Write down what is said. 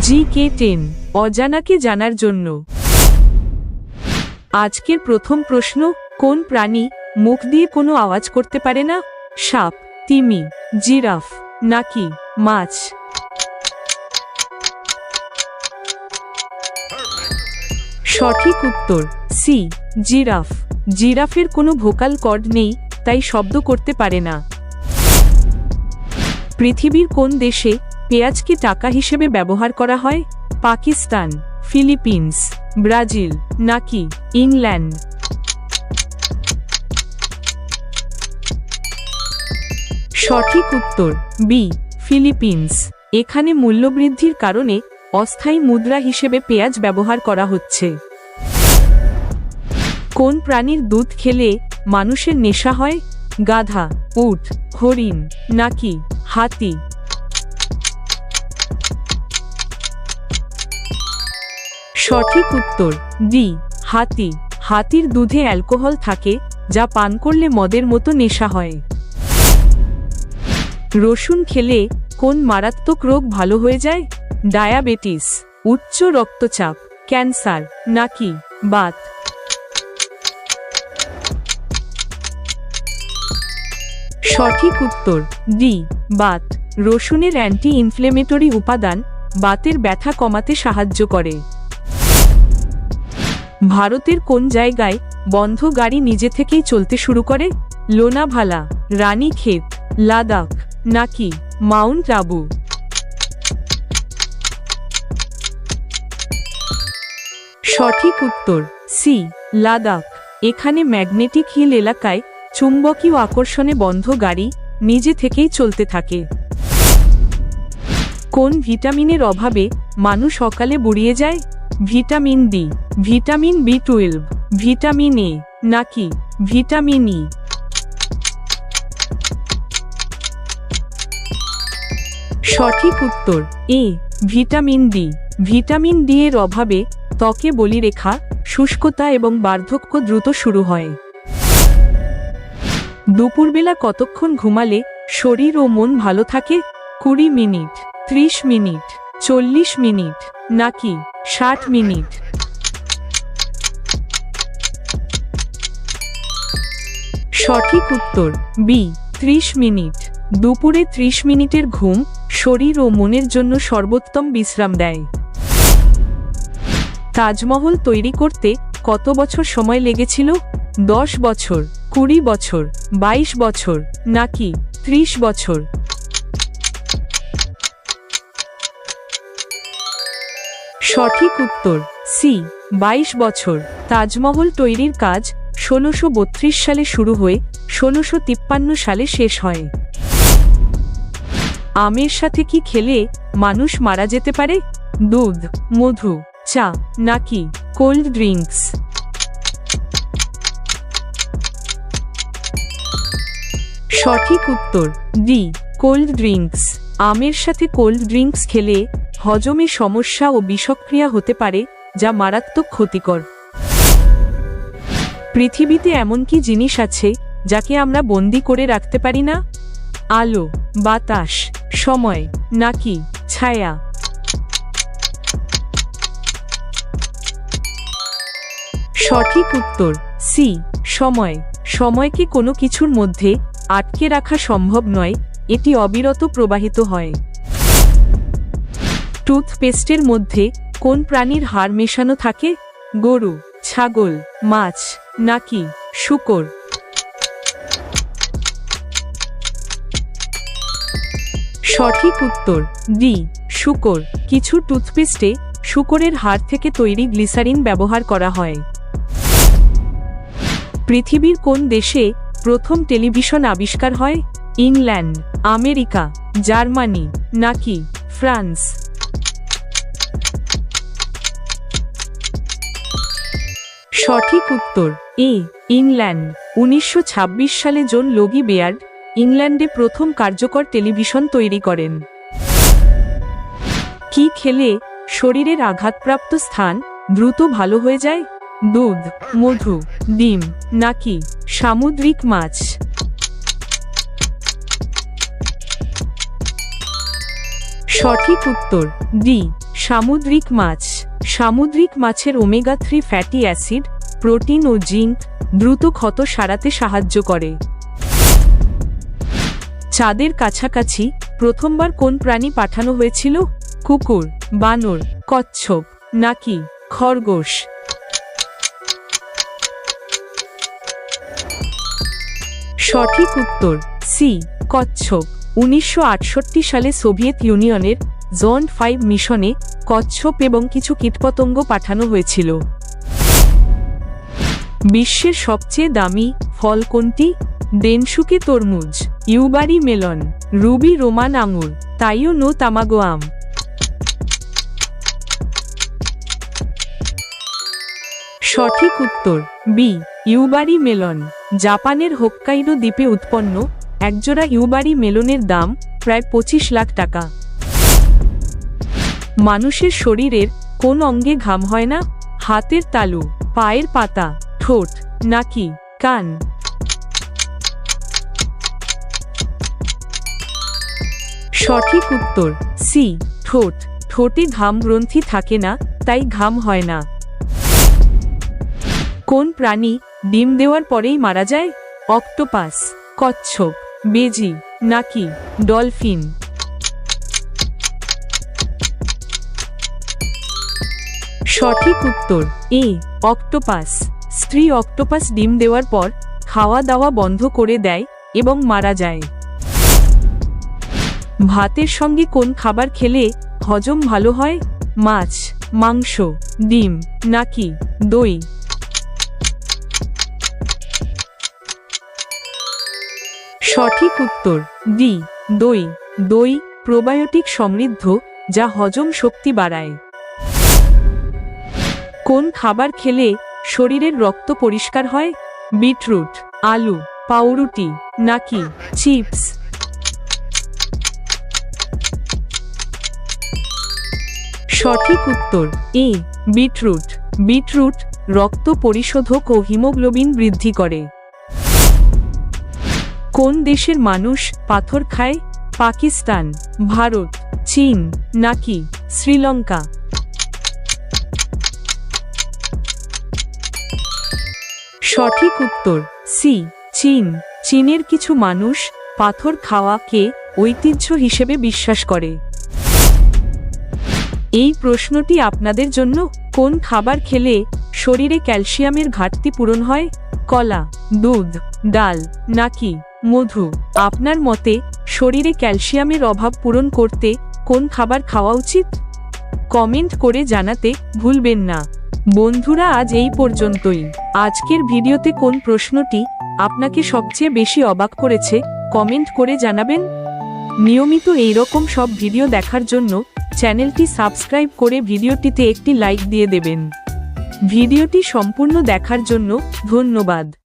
জি কে ten অজানাকে জানার জন্য। আজকের প্রথম প্রশ্ন, কোন প্রাণী মুখ দিয়ে কোনো আওয়াজ করতে পারে না? সাপ, তিমি, জিরাফ, নাকি মাছ? সঠিক উত্তর সি জিরাফ। জিরাফের কোনো ভোকাল কর্ড নেই, তাই শব্দ করতে পারে না। পৃথিবীর কোন দেশে পেঁয়াজকে টাকা হিসেবে ব্যবহার করা হয়? পাকিস্তান, ফিলিপিন্স, ব্রাজিল, নাকি ইংল্যান্ড? সঠিক উত্তর, বি, ফিলিপিন্স। এখানে মূল্যবৃদ্ধির কারণে অস্থায়ী মুদ্রা হিসেবে পেঁয়াজ ব্যবহার করা হচ্ছে। কোন প্রাণীর দুধ খেলে মানুষের নেশা হয়? গাধা, উট, হরিণ, নাকি হাতি? সঠিক উত্তর, ডি, হাতি। হাতির দুধে অ্যালকোহল থাকে, যা পান করলে মদের মতো নেশা হয়। রসুন খেলে কোন মারাত্মক রোগ ভালো হয়ে যায়? ডায়াবেটিস, উচ্চ রক্তচাপ, ক্যান্সার, নাকি বাত? সঠিক উত্তর, ডি, বাত, রসুনের অ্যান্টি ইনফ্লেমেটরি উপাদান, বাতের ব্যথা কমাতে সাহায্য করে। ভারতের কোন জায়গায় বন্ধ গাড়ি নিজে থেকেই চলতে শুরু করে? লোনাভালা, রানীক্ষেত, লাদাখ, নাকি মাউন্ট আবু? সঠিক উত্তর, সি, লাদাখ। এখানে ম্যাগনেটিক হিল এলাকায় চুম্বকীয় আকর্ষণে বন্ধ গাড়ি নিজে থেকেই চলতে থাকে। কোন ভিটামিনের অভাবে মানুষ সকালে বুড়িয়ে যায়? Vitamin D, vitamin B twelve, vitamin A, নাকি ভিটামিন ই? সঠিক উত্তর, A, vitamin D. Vitamin D এর অভাবে ত্বকে বলিরেখা, শুষ্কতা এবং বার্ধক্য দ্রুত শুরু হয়। দুপুরবেলা কতক্ষণ ঘুমালে শরীর ও মন ভালো থাকে? কুড়ি মিনিট, ত্রিশ মিনিট, চল্লিশ মিনিট, নাকি ষাট মিনিট? সঠিক উত্তর, বি, ত্রিশ মিনিট। দুপুরে ত্রিশ মিনিটের ঘুম শরীর ও মনের জন্য সর্বোত্তম বিশ্রাম দেয়। তাজমহল তৈরি করতে কত বছর সময় লেগেছিল? দশ বছর। কুড়ি বছর, বাইশ বছর, নাকি ত্রিশ বছর? সঠিক উত্তর, সি, বাইশ বছর। তাজমহল তৈরির কাজ ষোলোশো সালে শুরু হয়ে ষোলোশো সালে শেষ হয়। আমের সাথে কি খেলে মানুষ মারা যেতে পারে? দুধ, মধু, চা, নাকি কোল্ড ড্রিঙ্কস? সঠিক উত্তর, ডি, কোল্ড ড্রিঙ্কস। আমের সাথে কোল্ড ড্রিঙ্কস খেলে হজমে সমস্যা ও বিষক্রিয়া হতে পারে, যা মারাত্মক ক্ষতিকর। পৃথিবীতে এমন কি জিনিস আছে, যাকে আমরা বন্দি করে রাখতে পারি না? আলো, বাতাস, সময়, নাকি ছায়া? সঠিক উত্তর, সি, সময়। সময়কে কোনো কিছুর মধ্যে আটকে রাখা সম্ভব নয়, এটি অবিরত প্রবাহিত হয়। টুথপেস্টের মধ্যে কোন প্রাণীর হাড় মেশানো থাকে? গরু, ছাগল, মাছ, নাকি শুকর? সঠিক উত্তর, ডি, শুকর। কিছু টুথপেস্টে শুকরের হাড় থেকে তৈরি গ্লিসারিন ব্যবহার করা হয়। পৃথিবীর কোন দেশে প্রথম টেলিভিশন আবিষ্কার হয় ইংল্যান্ড, আমেরিকা, জার্মানি, নাকি ফ্রান্স। সঠিক উত্তর, এ, ইংল্যান্ড। উনিশশো ছাব্বিশ সালে জন লগি বেয়ার্ড ইংল্যান্ডে প্রথম কার্যকর টেলিভিশন তৈরি করেন। কি খেলে শরীরের আঘাতপ্রাপ্ত স্থান দ্রুত ভালো হয়ে যায়? দুধ, মধু, ডিম, নাকি সামুদ্রিক মাছ? সঠিক উত্তর ডি সামুদ্রিক মাছ। সামুদ্রিক মাছের omega three fatty acid protein ও জিঙ্ক দ্রুত ক্ষত সারাতে সাহায্য করে। চাঁদের কাছাকাছি প্রথমবার কোন প্রাণী পাঠানো হয়েছিল? কুকুর, বানর, কচ্ছপ, নাকি খরগোশ? সঠিক উত্তর, সি, কচ্ছপ। উনিশশো আটষট্টি সালে সোভিয়েত ইউনিয়নের জন ফাইভ মিশনে কচ্ছপ এবং কিছু কীটপতঙ্গ পাঠানো হয়েছিল। বিশ্বের সবচেয়ে দামি ফল কোনটি? ডেনসুকে তরমুজ, ইউবারি মেলন, রুবি রোমান আঙুর, তাইও নো তামাগো আম। সঠিক উত্তর, বি, ইউবারি মেলন। জাপানের হোক্কাইডো দ্বীপে উৎপন্ন একজোড়া ইউবারি মেলনের দাম প্রায় পঁচিশ লাখ টাকা। মানুষের শরীরের কোন অঙ্গে ঘাম হয় না? হাতের তালু, পায়ের পাতা, ঠোঁট, নাকি কান? সঠিক উত্তর, সি, ঠোঁট। ঠোঁটে ঘাম গ্রন্থি থাকে না, তাই ঘাম হয় না। কোন প্রাণী ডিম দেওয়ার পরেই মারা যায়? অক্টোপাস, কচ্ছপ, বেজি, নাকি ডলফিন? সঠিক উত্তর, এ, অক্টোপাস। স্ত্রী অক্টোপাস ডিম দেওয়ার পর খাওয়া দাওয়া বন্ধ করে দেয় এবং মারা যায়। ভাতের সঙ্গে কোন খাবার খেলে হজম ভালো হয়? মাছ, মাংস, ডিম, নাকি দই? সঠিক উত্তর, ডি, দই। দই, প্রোবায়োটিক সমৃদ্ধ, যা হজম শক্তি বাড়ায়। কোন খাবার খেলে শরীরের রক্ত পরিষ্কার হয়? বিটরুট, আলু, পাউরুটি, নাকি চিপস? সঠিক উত্তর, এ, বিটরুট। বিটরুট রক্ত পরিশোধক ও হিমোগ্লোবিন বৃদ্ধি করে। কোন দেশের মানুষ পাথর খায়? পাকিস্তান, ভারত, চীন, নাকি শ্রীলঙ্কা? সঠিক উত্তর, সি, চীন। চীনের কিছু মানুষ পাথর খাওয়াকে ঐতিহ্য হিসেবে বিশ্বাস করে। এই প্রশ্নটি আপনাদের জন্য, কোন খাবার খেলে শরীরে ক্যালসিয়ামের ঘাটতি পূরণ হয়? কলা, দুধ, ডাল, নাকি মধু, আপনার মতে শরীরে ক্যালসিয়ামের অভাব পূরণ করতে কোন খাবার খাওয়া উচিত? কমেন্ট করে জানাতে ভুলবেন না। বন্ধুরা, আজ এই পর্যন্তই। আজকের ভিডিওতে কোন প্রশ্নটি আপনাকে সবচেয়ে বেশি অবাক করেছে, কমেন্ট করে জানাবেন। নিয়মিত এই রকম সব ভিডিও দেখার জন্য চ্যানেলটি সাবস্ক্রাইব করে ভিডিওটিতে একটি লাইক দিয়ে দেবেন। ভিডিওটি সম্পূর্ণ দেখার জন্য ধন্যবাদ।